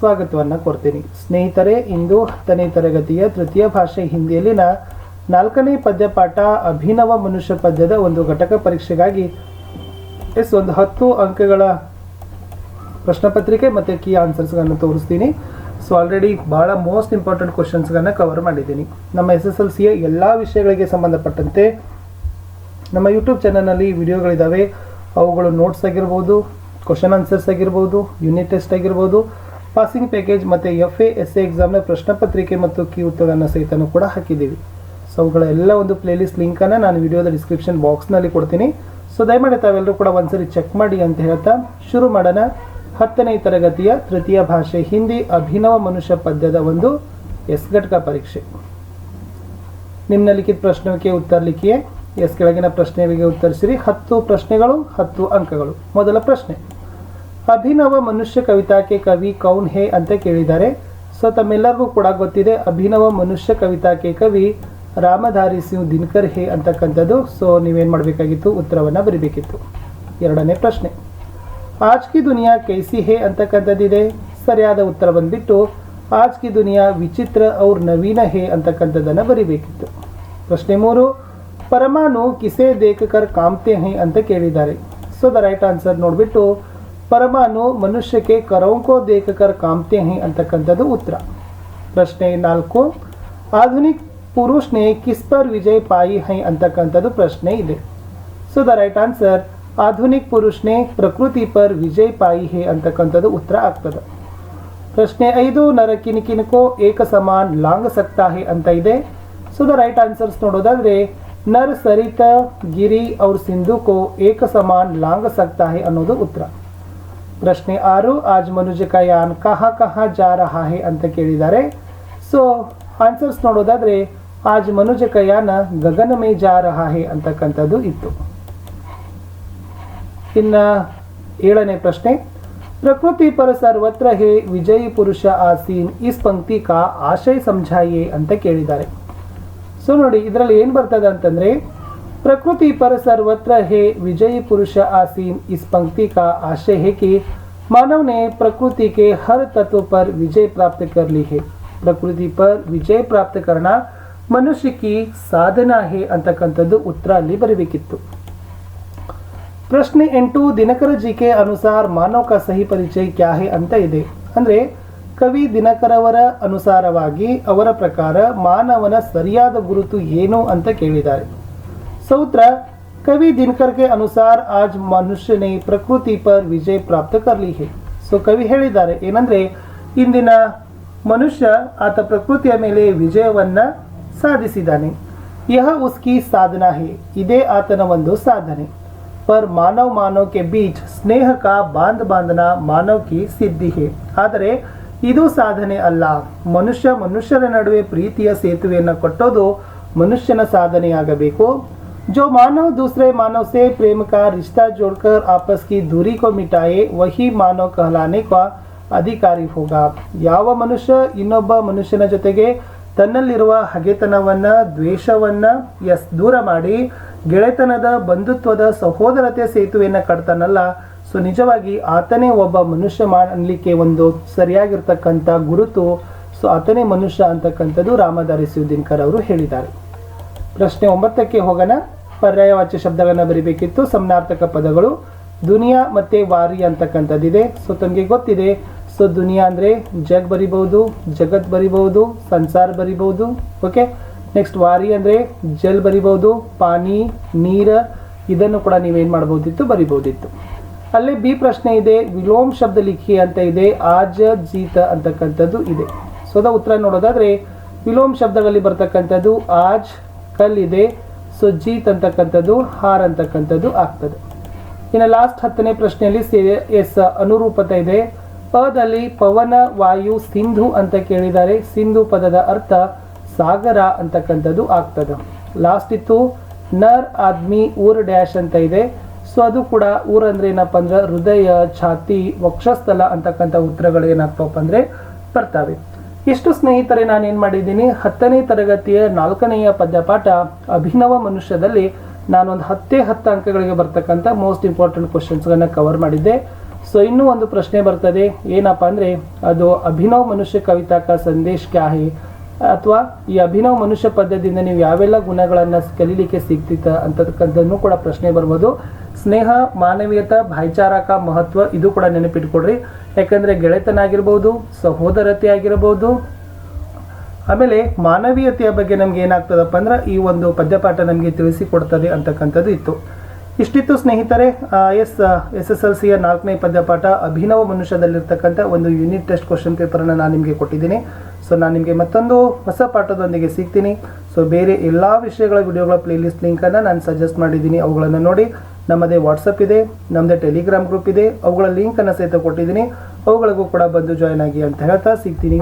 ಸ್ವಾಗತವನ್ನು ಕೊಡ್ತೀನಿ. ಸ್ನೇಹಿತರೆ, ಇಂದು ಹತ್ತನೇ ತರಗತಿಯ ತೃತೀಯ ಭಾಷೆ ಹಿಂದಿಯಲ್ಲಿನ ನಾಲ್ಕನೇ ಪದ್ಯಪಾಠ ಅಭಿನವ ಮನುಷ್ಯ ಪದ್ಯದ ಒಂದು ಘಟಕ ಪರೀಕ್ಷೆಗಾಗಿ ಎಸ್ ಒಂದು ಹತ್ತು ಅಂಕಗಳ ಪ್ರಶ್ನೆಪತ್ರಿಕೆ ಮತ್ತು ಕೀ ಆನ್ಸರ್ಸ್ಗಳನ್ನು ತೋರಿಸ್ತೀನಿ. ಸೊ ಆಲ್ರೆಡಿ ಭಾಳ ಮೋಸ್ಟ್ ಇಂಪಾರ್ಟೆಂಟ್ ಕ್ವಶನ್ಸ್ಗಳನ್ನು ಕವರ್ ಮಾಡಿದ್ದೀನಿ. ನಮ್ಮ ಎಸ್ ಎಸ್ ಎಲ್ ಸಿಯ ಎಲ್ಲ ವಿಷಯಗಳಿಗೆ ಸಂಬಂಧಪಟ್ಟಂತೆ ನಮ್ಮ ಯೂಟ್ಯೂಬ್ ಚಾನಲ್ನಲ್ಲಿ ವಿಡಿಯೋಗಳಿದ್ದಾವೆ ಅವುಗಳು ನೋಟ್ಸ್ ಆಗಿರ್ಬೋದು ಕ್ವಶನ್ ಆನ್ಸರ್ಸ್ ಆಗಿರ್ಬೋದು ಯೂನಿಟ್ ಟೆಸ್ಟ್ ಆಗಿರ್ಬೋದು ಪಾಸಿಂಗ್ ಪ್ಯಾಕೇಜ್ ಮತ್ತು ಎಫ್ ಎ ಎಸ್ ಎ ಎಕ್ಸಾಮ್ನ ಪ್ರಶ್ನೆ ಪತ್ರಿಕೆ ಮತ್ತು ಕೀ ಉತ್ತರಗಳನ್ನು ಸಹಿತನೂ ಕೂಡ ಹಾಕಿದ್ದೀವಿ. ಸೊ ಅವುಗಳ ಎಲ್ಲ ಒಂದು ಪ್ಲೇಲಿಸ್ಟ್ ಲಿಂಕನ್ನು ನಾನು ವಿಡಿಯೋದ ಡಿಸ್ಕ್ರಿಪ್ಷನ್ ಬಾಕ್ಸ್ನಲ್ಲಿ ಕೊಡ್ತೀನಿ. ಸೊ ದಯಮಾಡಿ ತಾವೆಲ್ಲರೂ ಕೂಡ ಒಂದ್ಸರಿ ಚೆಕ್ ಮಾಡಿ ಅಂತ ಹೇಳ್ತಾ ಶುರು ಮಾಡೋಣ. ಹತ್ತನೇ ತರಗತಿಯ ತೃತೀಯ ಭಾಷೆ, ಹಿಂದಿ ಅಭಿನವ ಮನುಷ್ಯ ಪದ್ಯದ ಒಂದು ಎಸ್ ಘಟಕ ಪರೀಕ್ಷೆ. ನಿಮ್ನಲಿಖಿತ ಪ್ರಶ್ನೆಗೆ ಉತ್ತರಲಿಕ್ಕೆ ಎಸ್ ಕೆಳಗಿನ ಪ್ರಶ್ನೆಗಳಿಗೆ ಉತ್ತರಿಸಿರಿ. ಹತ್ತು ಪ್ರಶ್ನೆಗಳು, ಹತ್ತು ಅಂಕಗಳು. ಮೊದಲ ಪ್ರಶ್ನೆ. ಅಭಿನವ ಮನುಷ್ಯ ಕವಿತಾಕ್ಕೆ ಕವಿ ಕೌನ್ ಹೇ ಅಂತ ಕೇಳಿದ್ದಾರೆ. ಸೊ, ತಮ್ಮೆಲ್ಲರಿಗೂ ಕೂಡ ಗೊತ್ತಿದೆ, ಅಭಿನವ ಮನುಷ್ಯ ಕವಿತಾಕ್ಕೆ ಕವಿ ರಾಮಧಾರಿ ಸಿಂಗ್ ದಿನಕರ್ ಹೇ ಅಂತಕ್ಕಂಥದ್ದು. ಸೊ, ನೀವೇನು ಮಾಡಬೇಕಾಗಿತ್ತು? ಉತ್ತರವನ್ನು ಬರೀಬೇಕಿತ್ತು. ಎರಡನೇ ಪ್ರಶ್ನೆ. ಆಜ್ ಕಿ ದುನಿಯಾ ಕೈಸಿ ಹೇ ಅಂತಕ್ಕಂಥದ್ದಿದೆ. ಸರಿಯಾದ ಉತ್ತರ ಬಂದ್ಬಿಟ್ಟು ಆಜ್ ಕಿ ದುನಿಯಾ ವಿಚಿತ್ರ ಔರ್ ನವೀನ ಹೇ ಅಂತಕ್ಕಂಥದ್ದನ್ನು ಬರಿಬೇಕಿತ್ತು. ಪ್ರಶ್ನೆ ಮೂರು. ಪರಮಾಣು ಕಿಸೆ ದೇಖಕರ್ ಕಾಮ್ತೆ ಹೇ ಅಂತ ಕೇಳಿದ್ದಾರೆ. ಸೊ, ದ ರೈಟ್ ಆನ್ಸರ್ ನೋಡಿಬಿಟ್ಟು ಪರಮಾಣು ಮನುಷ್ಯಕ್ಕೆ ಕರೌಂಕೋ ದೇಖಕರ್ ಕಾಮ್ತೆ ಹೈ ಅಂತಕ್ಕಂಥದ್ದು ಉತ್ತರ. ಪ್ರಶ್ನೆ ನಾಲ್ಕು, ಆಧುನಿಕ್ ಪುರುಷ್ನೆ ಕಿಸ್ ಪರ್ ವಿಜಯ್ ಪಾಯಿ ಹೈ ಅಂತಕ್ಕಂಥದ್ದು ಪ್ರಶ್ನೆ ಇದೆ. ಸೊ ದ ರೈಟ್ ಆನ್ಸರ್ ಆಧುನಿಕ ಪುರುಷ್ನೆ ಪ್ರಕೃತಿ ಪರ್ ವಿಜಯ್ ಪಾಯಿ ಹೇ ಅಂತಕ್ಕಂಥದ್ದು ಉತ್ತರ ಆಗ್ತದೆ. ಪ್ರಶ್ನೆ ಐದು ನರ ಕಿನಿಕಿನಕೋ ಏಕ ಸಮಾನ್ ಲಾಂಗ್ ಸಕ್ತಾ ಅಂತ ಇದೆ. ಸೊ ದ ರೈಟ್ ಆನ್ಸರ್ಸ್ ನೋಡೋದಾದ್ರೆ ನರ್ ಸರಿತ ಗಿರಿ ಅವ್ರ ಸಿಂಧುಕೋ ಏಕ ಸಮಾನ್ ಲಾಂಗ್ ಸಕ್ತಾ ಹೇ ಅನ್ನೋದು ಉತ್ತರ. ಪ್ರಶ್ನೆ ಆರು, ಆಜ್ ಮನುಜ ಕಯಾನ್ ಕಹ ಕಹ ಜಾರ ಹಾಹೆ ಅಂತ ಕೇಳಿದ್ದಾರೆ. ಸೊ ಆನ್ಸರ್ಸ್ ನೋಡೋದಾದ್ರೆ, ಆಜ್ ಮನುಜ ಕಯಾನ ಗಗನ ಮೇ ಜಾರ ಹಾಹೆ ಅಂತಕ್ಕಂಥದ್ದು ಇತ್ತು. ಇನ್ನ ಏಳನೇ ಪ್ರಶ್ನೆ, ಪ್ರಕೃತಿ ಪರ ಸರ್ವತ್ರ ಹೇ ವಿಜಯಿ ಪುರುಷ ಆಸೀನ್ ಈ ಪಂಕ್ತಿ ಕಾ ಆಶಯ ಸಂಜಾಯೇ? ಅಂತ ಕೇಳಿದ್ದಾರೆ. ಸೊ ನೋಡಿ, ಇದರಲ್ಲಿ ಏನು ಬರ್ತದೆ ಅಂತಂದರೆ ಪ್ರಕೃತಿ पर सर्वत्र है विजयी पुरुष आसीन इस पंक्ति का आशय है कि मानव ने प्रकृति के हर तत्व पर विजय प्राप्त कर ली है ಪ್ರಕೃತಿ पर ವಿಜಯ ಪ್ರಾಪ್ತ करना ಮನುಷ್ಯ की ಸಾಧನಾ है ಅಂತಕ್ಕಂಥದ್ದು ಉತ್ತರ ಅಲ್ಲಿ ಬರಬೇಕಿತ್ತು ಪ್ರಶ್ನೆ ಎಂಟು ದಿನಕರ ಜಿ ಕೆ ಅನುಸಾರ ಮಾನವ ಕಾ ಸಹಿ ಪರಿಚಯ ಕ್ಯಾ ಹೇ ಅಂತ ಇದೆ ಅಂದ್ರೆ ಕವಿ ದಿನಕರವರ ಅನುಸಾರವಾಗಿ ಅವರ ಪ್ರಕಾರ ಮಾನವನ ಸರಿಯಾದ ಗುರುತು ಏನು ಅಂತ ಕೇಳಿದ್ದಾರೆ ಸೌತ್ರ ಕವಿ દિનકર કે અનુસાર આજ ಮನುಷ್ಯನೇ ಪ್ರಕೃತಿ ಪರ್ ವಿಜಯ ಪ್ರಾಪ್ತ કરಲಿ ಹೇ ಸೊ ಕವಿ ಹೇಳಿದ್ದಾರೆ, ಏನಂದ್ರೆ, ಇಂದಿನ ಮನುಷ್ಯ ಆತ ಪ್ರಕೃತಿಯ ಮೇಲೆ ವಿಜಯವನ್ನ ಸಾಧಿಸಿದಾನೆ. ಯಹ ಉಸ್ಕಿ ಸಾಧನಾ ಹೇ, ಇದೇ ಆತನ ಒಂದು ಸಾಧನೆ. ಪರ್ ಮಾನವ ಮಾನವ್ ಕೆ ಬೀಚ್ ಸ್ನೇಹ ಕಾ ಬಾಂಧ ಬಾಂಧನ ಮಾನವ್ ಕಿ ಸಿದ್ಧಿ ಹೇ. ಆದರೆ, ಇದು ಸಾಧನೆ ಅಲ್ಲ. ಮನುಷ್ಯ ಮನುಷ್ಯರ ನಡುವೆ ಪ್ರೀತಿಯ ಸೇತುವೆಯನ್ನು ಕಟ್ಟೋದು ಮನುಷ್ಯನ ಸಾಧನೆಯಾಗಬೇಕು. जो मानव दूसरे मानव से प्रेम का रिश्ता जोड़कर आपस की दूरी को मिटाए वही मानव कहलाने का ಅಧಿಕಾರಿ ಹೋಗ ಯಾವ ಮನುಷ್ಯ ಇನ್ನೊಬ್ಬ ಮನುಷ್ಯನ ಜೊತೆಗೆ ತನ್ನಲ್ಲಿರುವ ಹಗೆತನವನ್ನ ದ್ವೇಷವನ್ನ ಎಸ್ ದೂರ ಮಾಡಿ ಗೆಳೆತನದ ಬಂಧುತ್ವದ ಸಹೋದರತೆ ಸೇತುವೆಯನ್ನು ಕಟ್ತಾನಲ್ಲ ಸೊ ನಿಜವಾಗಿ ಆತನೇ ಒಬ್ಬ ಮನುಷ್ಯ ಮಾಡಲಿಕ್ಕೆ ಒಂದು ಸರಿಯಾಗಿರ್ತಕ್ಕಂಥ ಗುರುತು ಸೊ ಆತನೇ ಮನುಷ್ಯ ಅಂತಕ್ಕಂಥದ್ದು ರಾಮಧಾರಿ ದಿನಕರ್ ಅವರು ಹೇಳಿದ್ದಾರೆ ಪ್ರಶ್ನೆ ಒಂಬತ್ತಕ್ಕೆ ಹೋಗೋಣ. ಪರ್ಯಾಯವಾಚ್ಯ ಶಬ್ದಗಳನ್ನು ಬರಿಬೇಕಿತ್ತು. ಸಮನಾರ್ಥಕ ಪದಗಳು ದುನಿಯಾ ಮತ್ತೆ ವಾರಿ ಅಂತಕ್ಕಂಥದ್ದಿದೆ. ಸೊ ತಮಗೆ ಗೊತ್ತಿದೆ. ಸೊ ದುನಿಯಾ ಅಂದರೆ ಜಗ್ ಬರಿಬಹುದು, ಜಗತ್ ಬರಿಬಹುದು, ಸಂಸಾರ ಬರಿಬಹುದು. ಓಕೆ ನೆಕ್ಸ್ಟ್ ವಾರಿ ಅಂದರೆ ಜಲ್ ಬರಿಬಹುದು, ಪಾನಿ, ನೀರ ಇದನ್ನು ಕೂಡ ನೀವೇನು ಮಾಡ್ಬೋದಿತ್ತು? ಬರಿಬಹುದಿತ್ತು ಅಲ್ಲೇ ಬಿ ಪ್ರಶ್ನೆ ಇದೆ. ವಿಲೋಮ್ ಶಬ್ದ ಲಿಖಿ ಅಂತ ಇದೆ. ಆಜ, ಜೀತ ಅಂತಕ್ಕಂಥದ್ದು ಇದೆ. ಸೊ ಅದ ಉತ್ತರ ನೋಡೋದಾದರೆ ವಿಲೋಮ್ ಶಬ್ದಗಳಲ್ಲಿ ಬರ್ತಕ್ಕಂಥದ್ದು ಆಜ್ ಕಲ್ ಇದೆ ಸೊ ಜೀತ್ ಅಂತಕ್ಕಂಥದ್ದು, ಹಾರ್ ಅಂತಕ್ಕಂಥದ್ದು ಆಗ್ತದೆ. ಇನ್ನು ಲಾಸ್ಟ್ ಹತ್ತನೇ ಪ್ರಶ್ನೆಯಲ್ಲಿ ಸಿ, ಎಸ್ ಅನುರೂಪತೆ ಇದೆ. ಪದಲ್ಲಿ ಪವನ, ವಾಯು, ಸಿಂಧು ಅಂತ ಕೇಳಿದ್ದಾರೆ. ಸಿಂಧು ಪದದ ಅರ್ಥ ಸಾಗರ ಅಂತಕ್ಕಂಥದ್ದು ಆಗ್ತದೆ. ಲಾಸ್ಟ್ ಇತ್ತು, ನರ್ ಆದ್ಮಿ, ಊರ್ ಡ್ಯಾಶ್ ಅಂತ ಇದೆ. ಸೊ ಅದು ಕೂಡ ಊರ್ ಅಂದ್ರೆ ಏನಪ್ಪ ಅಂದ್ರೆ ಹೃದಯ, ಛಾತಿ, ವಕ್ಷಸ್ಥಲ ಅಂತಕ್ಕಂಥ ಉತ್ತರಗಳು ಏನಾಗ್ತವಪ್ಪ ಅಂದ್ರೆ ಬರ್ತವೆ. ಇಷ್ಟು ಸ್ನೇಹಿತರೆ ನಾನು ಏನು ಮಾಡಿದ್ದೀನಿ? ಹತ್ತನೇ ತರಗತಿಯ ನಾಲ್ಕನೆಯ ಪದ್ಯಪಾಠ, ಅಭಿನವ ಮನುಷ್ಯದಲ್ಲಿ ನಾನೊಂದು ಹತ್ತೇ ಹತ್ತು ಅಂಕಗಳಿಗೆ ಬರ್ತಕ್ಕಂಥ ಮೋಸ್ಟ್ ಇಂಪಾರ್ಟೆಂಟ್ ಕ್ವಶನ್ಸ್ಗಳನ್ನ ಕವರ್ ಮಾಡಿದ್ದೆ. ಸೊ ಇನ್ನೂ ಒಂದು ಪ್ರಶ್ನೆ ಬರ್ತದೆ. ಏನಪ್ಪ ಅಂದರೆ, ಅದು ಅಭಿನವ್ ಮನುಷ್ಯ ಕವಿತಾ ಕ ಸಂದೇಶ್ ಕ್ಯಾಹಿ ಅಥವಾ, ಈ ಅಭಿನವ್ ಮನುಷ್ಯ ಪದ್ಯದಿಂದ ನೀವು ಯಾವೆಲ್ಲ ಗುಣಗಳನ್ನು ಕಲೀಲಿಕ್ಕೆ ಸಿಗ್ತಿತ್ತ ಅಂತಕ್ಕಂಥದ್ದು ಕೂಡ ಪ್ರಶ್ನೆ ಬರ್ಬೋದು. ಸ್ನೇಹ, ಮಾನವೀಯತ, ಭಾಯಚಾರಕ ಮಹತ್ವ ಇದು ಕೂಡ ನೆನಪಿಟ್ಕೊಡ್ರಿ ಯಾಕಂದರೆ ಗೆಳೆತನಾಗಿರ್ಬೋದು ಸಹೋದರತೆ ಆಗಿರ್ಬೋದು ಆಮೇಲೆ ಮಾನವೀಯತೆಯ ಬಗ್ಗೆ ನಮ್ಗೆ ಏನಾಗ್ತದಪ್ಪ ಅಂದ್ರೆ ಈ ಒಂದು ಪದ್ಯಪಾಠ ನಮಗೆ ತಿಳಿಸಿಕೊಡ್ತದೆ ಅಂತಕ್ಕಂಥದ್ದು ಇತ್ತು. ಇಷ್ಟಿತ್ತು ಸ್ನೇಹಿತರೆ ಎಸ್ ಎಸ್ ಎಸ್ ಎಲ್ ಸಿಯ ನಾಲ್ಕನೇ ಪದ್ಯಪಾಠ ಅಭಿನವ ಮನುಷ್ಯದಲ್ಲಿರ್ತಕ್ಕಂಥ ಒಂದು ಯೂನಿಟ್ ಟೆಸ್ಟ್ ಕ್ವಶನ್ ಪೇಪರನ್ನು ನಾನು ನಿಮಗೆ ಕೊಟ್ಟಿದ್ದೀನಿ. ಸೊ, ನಾನು ನಿಮಗೆ ಮತ್ತೊಂದು ಹೊಸ ಪಾಠದೊಂದಿಗೆ ಸಿಗ್ತೀನಿ. ಸೊ, ಬೇರೆ ಎಲ್ಲ ವಿಷಯಗಳ ವಿಡಿಯೋಗಳ ಪ್ಲೇಲಿಸ್ಟ್ ಲಿಂಕನ್ನು ನಾನು ಸಜೆಸ್ಟ್ ಮಾಡಿದ್ದೀನಿ. ಅವುಗಳನ್ನು ನೋಡಿ ನಮ್ಮದೇ ವಾಟ್ಸಪ್ ಇದೆ ನಮ್ಮದೇ ಟೆಲಿಗ್ರಾಮ್ ಗ್ರೂಪ್ ಇದೆ, ಅವುಗಳ ಲಿಂಕನ್ನು ಸಹಿತ ಕೊಟ್ಟಿದ್ದೀನಿ. ಅವುಗಳಿಗೂ ಕೂಡ ಬಂದು ಜಾಯ್ನ್ ಆಗಿ ಅಂತ ಹೇಳ್ತಾ ಸಿಗ್ತೀನಿ.